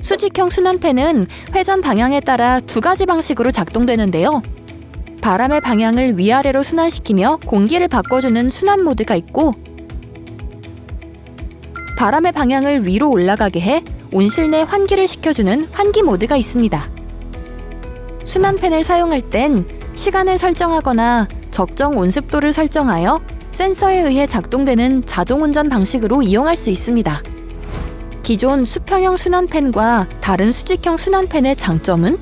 수직형 순환팬은 회전 방향에 따라 두 가지 방식으로 작동되는데요. 바람의 방향을 위아래로 순환시키며 공기를 바꿔주는 순환 모드가 있고 바람의 방향을 위로 올라가게 해 온실 내 환기를 시켜주는 환기 모드가 있습니다. 순환팬을 사용할 땐 시간을 설정하거나 적정 온습도를 설정하여 센서에 의해 작동되는 자동 운전 방식으로 이용할 수 있습니다. 기존 수평형 순환팬과 다른 수직형 순환팬의 장점은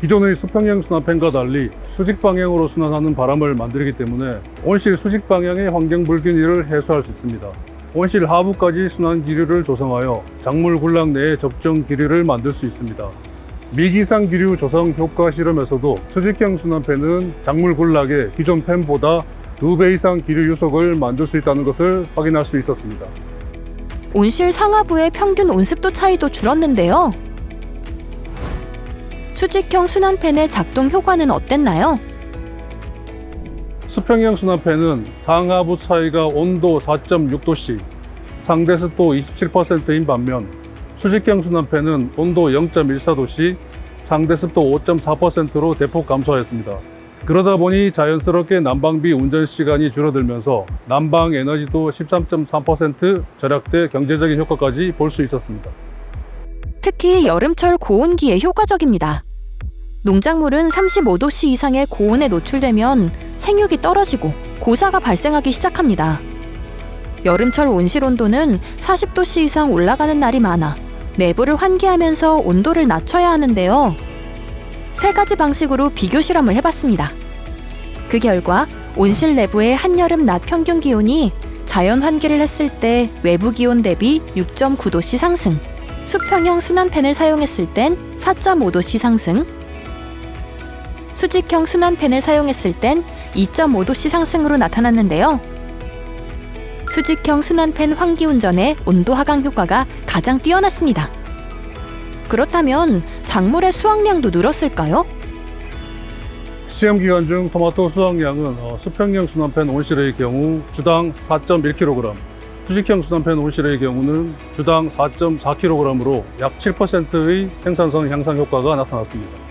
기존의 수평형 순환팬과 달리 수직 방향으로 순환하는 바람을 만들기 때문에 온실 수직 방향의 환경 불균형을 해소할 수 있습니다. 온실 하부까지 순환 기류를 조성하여 작물 군락 내에 적정 기류를 만들 수 있습니다. 미기상 기류 조성 효과 실험에서도 수직형 순환팬은 작물 군락에 기존 팬보다 두 배 이상 기류 유속을 만들 수 있다는 것을 확인할 수 있었습니다. 온실 상하부의 평균 온습도 차이도 줄었는데요. 수직형 순환팬의 작동 효과는 어땠나요? 수평형 순환팬은 상하부 차이가 온도 4.6도씨, 상대 습도 27%인 반면 수직형 순환팬은 온도 0.14도씨, 상대 습도 5.4%로 대폭 감소하였습니다. 그러다 보니 자연스럽게 난방비 운전 시간이 줄어들면서 난방 에너지도 13.3% 절약돼 경제적인 효과까지 볼 수 있었습니다. 특히 여름철 고온기에 효과적입니다. 농작물은 35도씨 이상의 고온에 노출되면 생육이 떨어지고 고사가 발생하기 시작합니다. 여름철 온실 온도는 40도씨 이상 올라가는 날이 많아 내부를 환기하면서 온도를 낮춰야 하는데요. 세 가지 방식으로 비교 실험을 해봤습니다. 그 결과 온실 내부의 한여름 낮 평균 기온이 자연 환기를 했을 때 외부 기온 대비 6.9도씨 상승, 수평형 순환팬을 사용했을 땐 4.5도씨 상승, 수직형 순환팬을 사용했을 땐 2.5도씨 상승으로 나타났는데요. 수직형 순환팬 환기 운전의 온도 하강 효과가 가장 뛰어났습니다. 그렇다면 작물의 수확량도 늘었을까요? 시험 기간 중 토마토 수확량은 어, 수평형 순환팬 온실의 경우 주당 4.1kg, 수직형 순환팬 온실의 경우는 주당 4.4kg으로 약 7%의 생산성 향상 효과가 나타났습니다.